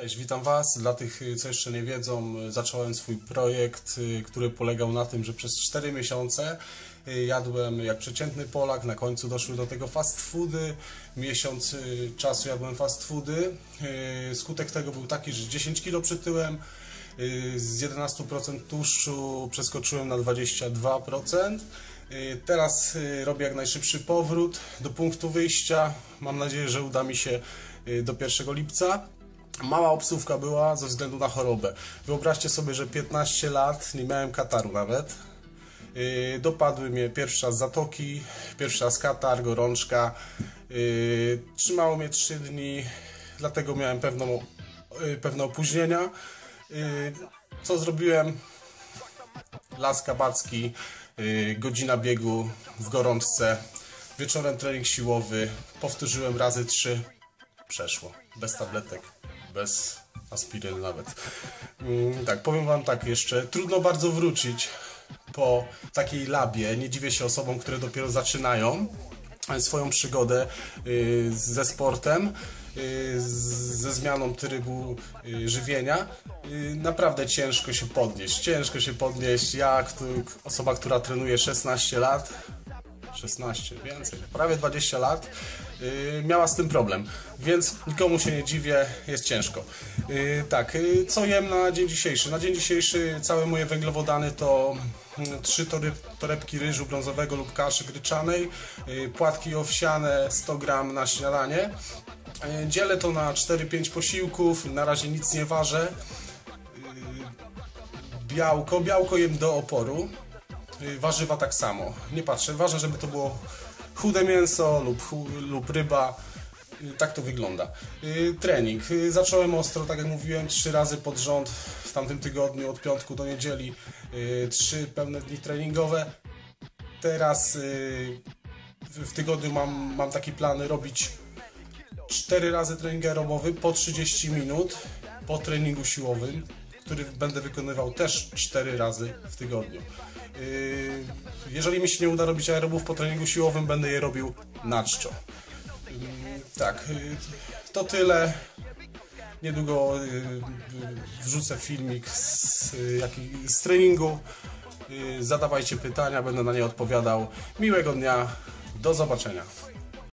Cześć, witam Was. Dla tych, co jeszcze nie wiedzą, zacząłem swój projekt, y, który polegał na tym, że przez 4 miesiące y, jadłem jak przeciętny Polak. Na końcu doszły do tego fast foody. Miesiąc czasu jadłem fast foody. Skutek tego był taki, że 10 kg przytyłem. Z 11% tłuszczu przeskoczyłem na 22%. Y, Teraz robię jak najszybszy powrót do punktu wyjścia. Mam nadzieję, że uda mi się do 1 lipca. Mała obsówka była ze względu na chorobę. Wyobraźcie sobie, że 15 lat nie miałem kataru nawet. Yy, dopadły mnie pierwszy raz zatoki, pierwszy raz katar, gorączka. Yy, trzymało mnie 3 dni, dlatego miałem pewną, yy, pewne opóźnienia. Yy, co zrobiłem? Las kabacki, yy, godzina biegu w gorączce, wieczorem trening siłowy, powtórzyłem razy trzy, przeszło, bez tabletek, bez aspiryny nawet. Mm, tak, powiem Wam tak jeszcze, trudno bardzo wrócić po takiej labie, nie dziwię się osobom, które dopiero zaczynają e, swoją przygodę y, ze sportem, y, ze zmianą trybu y, żywienia. Naprawdę ciężko się podnieść. Ciężko się podnieść. Ja, osoba, która trenuje 16 lat, 16, więcej, prawie 20 lat, yy, miała z tym problem, więc nikomu się nie dziwię, jest ciężko. Yy, tak, yy, co jem na dzień dzisiejszy? Na dzień dzisiejszy całe moje węglowodany to mm, trzy torebki ryżu brązowego lub kaszy gryczanej, płatki owsiane 100 gram na śniadanie. Dzielę to na 4-5 posiłków, na razie nic nie ważę. Białko, białko jem do oporu. Y, Warzywa tak samo. Nie patrzę. Ważne, żeby to było chude mięso lub, lub ryba. Y, Tak to wygląda. Y, Trening. Y, Zacząłem ostro, tak jak mówiłem, trzy razy pod rząd w tamtym tygodniu, od piątku do niedzieli. Trzy pełne dni treningowe. Teraz w tygodniu mam, mam taki plan robić cztery razy trening aerobowy po 30 minut po treningu siłowym, który będę wykonywał też 4 razy w tygodniu. Yy, Jeżeli mi się nie uda robić aerobów po treningu siłowym, będę je robił na czczo. Yy, Tak, yy, to tyle. Niedługo wrzucę filmik z, z treningu. Zadawajcie pytania, będę na nie odpowiadał. Miłego dnia, do zobaczenia.